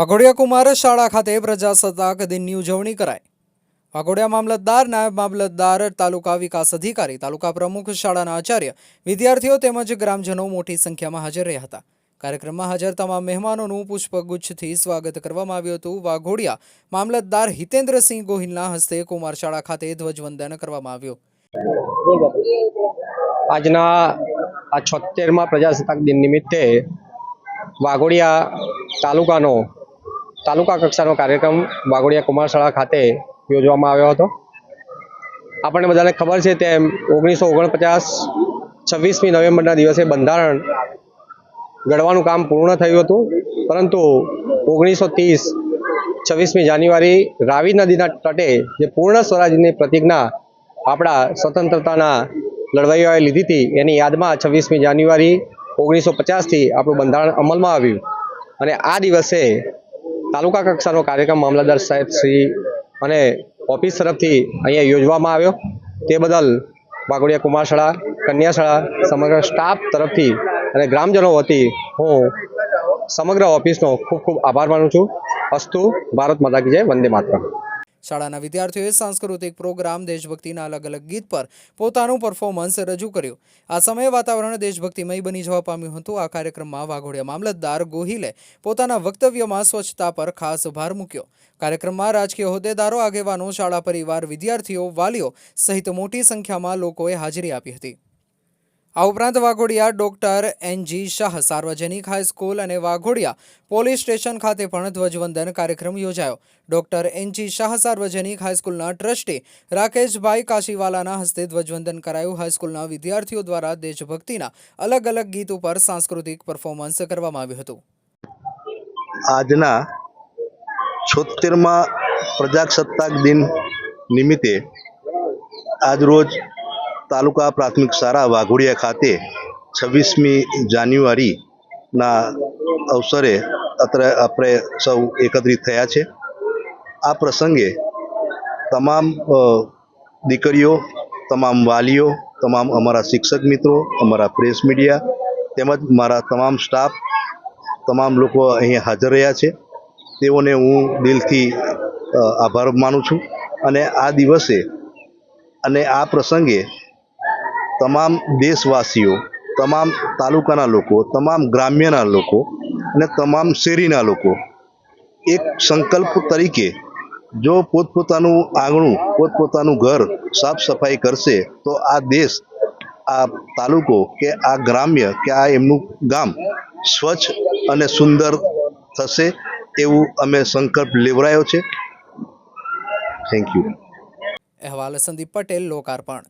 વાઘોડિયા કુમાર શાળા ખાતે પ્રજાસત્તાક દિનની ઉજવણી કરાઈ. વાઘોડિયા મામલતદાર, નાયબ મામલતદાર, તાલુકા વિકાસ અધિકારી, તાલુકા પ્રમુખ, શાળાના આચાર્ય, વિદ્યાર્થીઓ તેમજ ગ્રામજનો મોટી સંખ્યામાં હાજર રહ્યા હતા. કાર્યક્રમમાં હાજર તમામ મહેમાનોનું પુષ્પગુચ્છથી સ્વાગત કરવામાં આવ્યું હતું. વાઘોડિયા મામલતદાર હિતેન્દ્રસિંહ ગોહિલના હસ્તે કુમાર શાળા ખાતે ધ્વજવંદન કરવામાં આવ્યું. આજના આ છોતેરમાં પ્રજાસત્તાક દિન નિમિત્તે વાઘોડિયા તાલુકાનો તાલુકા કક્ષાનો કાર્યક્રમ વાઘોડિયા કુમારશાળા ખાતે યોજવામાં આવ્યો હતો. આપણને બધાને ખબર છે તેમ ઓગણીસો ઓગણપચાસ છવ્વીસમી નવેમ્બરના દિવસે બંધારણ ઘડવાનું કામ પૂર્ણ થયું હતું. પરંતુ ઓગણીસો ત્રીસ છવ્વીસમી જાન્યુઆરી રાવી નદીના તટે જે પૂર્ણ સ્વરાજની પ્રતિજ્ઞા આપણા સ્વતંત્રતાના લડવાઈઓએ લીધી હતી, એની યાદમાં છવ્વીસમી જાન્યુઆરી ઓગણીસો પચાસથી આપણું બંધારણ અમલમાં આવ્યું. અને આ દિવસે તાલુકા કક્ષાનો કાર્યક્રમ મામલતદાર સાહેબ શ્રી અને ઓફિસ તરફથી અહીંયા યોજવામાં આવ્યો. તે બદલ વાઘોડિયા કુમારશાળા, કન્યાશાળા, સમગ્ર સ્ટાફ તરફથી અને ગ્રામજનો વતી હું સમગ્ર ઓફિસનો ખૂબ ખૂબ આભાર માનું છું. અસ્તુ, ભારત માતા કી જય, વંદે માતરમ. શાળાના વિદ્યાર્થીઓએ સાંસ્કૃતિક પ્રોગ્રામ દેશભક્તિના અલગ અલગ ગીત પર પોતાનું પરફોર્મન્સ રજૂ કર્યું. આ સમયે વાતાવરણ દેશભક્તિમય બની જવા પામ્યું હતું. આ કાર્યક્રમમાં વાઘોડિયા મામલતદાર ગોહિલે પોતાના વક્તવ્યમાં સ્વચ્છતા પર ખાસ ભાર મૂક્યો. કાર્યક્રમમાં રાજકીય હોદ્દેદારો, આગેવાનો, શાળા પરિવાર, વિદ્યાર્થીઓ, વાલીઓ સહિત મોટી સંખ્યામાં લોકોએ હાજરી આપી હતી. આ ઉપરાંત વાઘોડિયા ડોક્ટર એનજી શાહ, સાર્વજનિક હાઈસ્કૂલ અને વાઘોડિયા પોલીસ સ્ટેશન ખાતે પણ ધ્વજવંદન કાર્યક્રમ યોજાયો. ડોક્ટર એનજી શાહ, સાર્વજનિક હાઈસ્કૂલના ટ્રસ્ટી રાકેશભાઈ કાશીવાલાના હસ્તે ધ્વજવંદન કરાયું. હાઈસ્કૂલના વિદ્યાર્થીઓ દ્વારા દેશભક્તિના અલગ અલગ ગીત ઉપર સાંસ્કૃતિક પરફોર્મન્સ કરવામાં આવ્યું હતું. આજના છોતેરમાં પ્રજાસત્તાક દિન નિમિત્તે આજરોજ તાલુકા પ્રાથમિક શાળા વાઘોડિયા ખાતે છવ્વીસમી જાન્યુઆરીના અવસરે અત્રે આપણે સૌ એકત્રિત થયા છે. આ પ્રસંગે તમામ દીકરીઓ, તમામ વાલીઓ, તમામ અમારા શિક્ષક મિત્રો, અમારા પ્રેસ મીડિયા તેમજ મારા તમામ સ્ટાફ, તમામ લોકો અહીંયા હાજર રહ્યા છે. તેઓને હું દિલથી આભાર માનું છું અને આ દિવસે અને આ પ્રસંગે તમામ દેશવાસીઓ, તમામ તાલુકાના લોકો, તમામ ગ્રામ્યના લોકો અને તમામ શેરીના લોકો એક સંકલ્પ તરીકે જો પોતપોતાનું આંગણું, પોતપોતાનું ઘર સાફ સફાઈ કરશે, તો આ દેશ, આ તાલુકો કે આ ગ્રામ્ય કે આ એમનું ગામ સ્વચ્છ અને સુંદર થશે એવું અમે સંકલ્પ લેવરાયો છે. થેન્ક યુ અહેવાલ સંદીપ પટેલ, લોકાર્પણ.